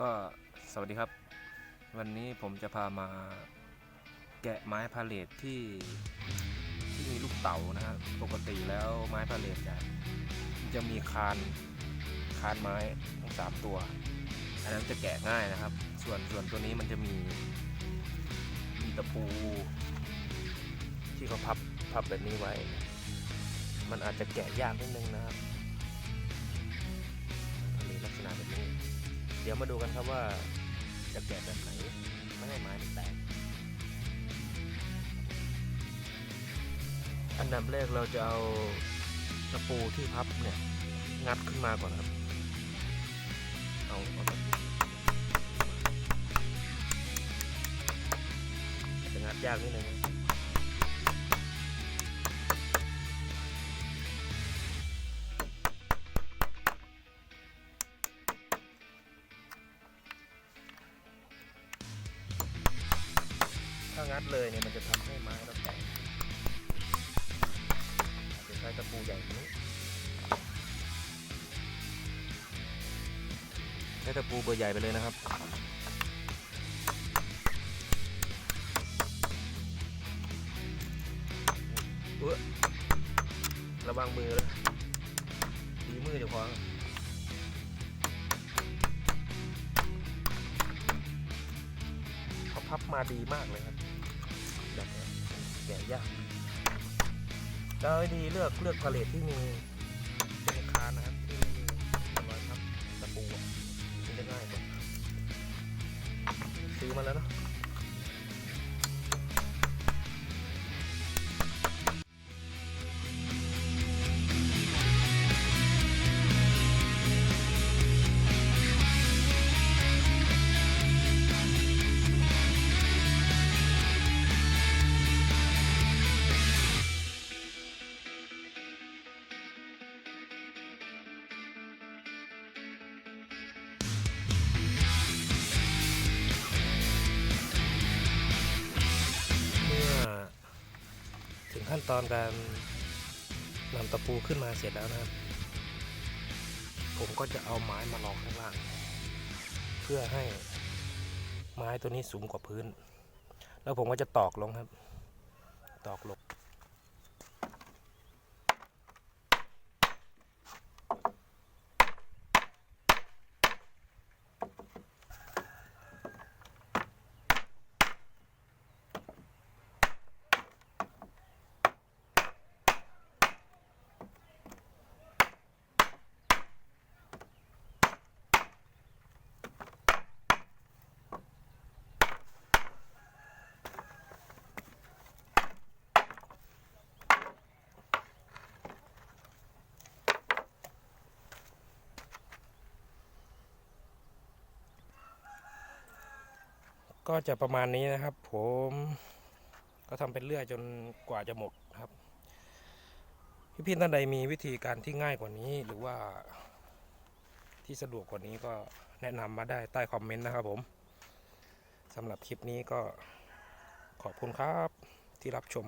ก็สวัสดีครับ วันนี้ผมจะพามาแกะไม้พาเลทที่ที่มีลูกเต๋านะครับปกติแล้วไม้พาเลทจะจะมีคานคานไม้ทั้งสามตัว อันนั้นจะแกะง่ายนะครับ ส่วนส่วนตัวนี้มันจะมีมีตะปู ที่เขาพับพับแบบนี้ไว้ มันอาจจะแกะยากนิดนึงนะครับ ดี๋ยวมาดูกันครับว่าจะแกะแบบไหนไม่ให้ไม้มันแตก อันดับแรกเราจะเอาตะปูที่พับเนี่ยงัดขึ้นมาก่อนครับ เอาเอาจะงัดยากนิดนึง งัดเลยเนี่ยมันจะทำให้ไม้เราแตกจะใช้ตะปูใหญ่กว่านี้ใช้ตะปูเบอร์ใหญ่ไปเลยนะครับเออระวังมือเลยดีมือเดี๋ยวพอเขาพับมาดีมากเลยครับ ยากก็ดีเลือกเลือกพาเลทที่มีเป็นคานนะครับที่ไม่มีรอยพับตะปูจะง่ายกว่าซื้อมาแล้วเนาะ ขั้นตอนการนำตะปูขึ้นมาเสร็จแล้วนะครับ ผมก็จะเอาไม้มารองข้างล่าง เพื่อให้ไม้ตัวนี้สูงกว่าพื้น แล้วผมก็จะตอกลงครับ ตอกลง ก็จะประมาณนี้นะครับ ผมก็ทำเป็นเลื่อยจนกว่าจะหมดครับ พี่พี่ท่านใดมีวิธีการที่ง่ายกว่านี้หรือว่าที่สะดวกกว่านี้ก็แนะนำมาได้ใต้คอมเมนต์นะครับผมสำหรับคลิปนี้ก็ขอบคุณครับที่รับชม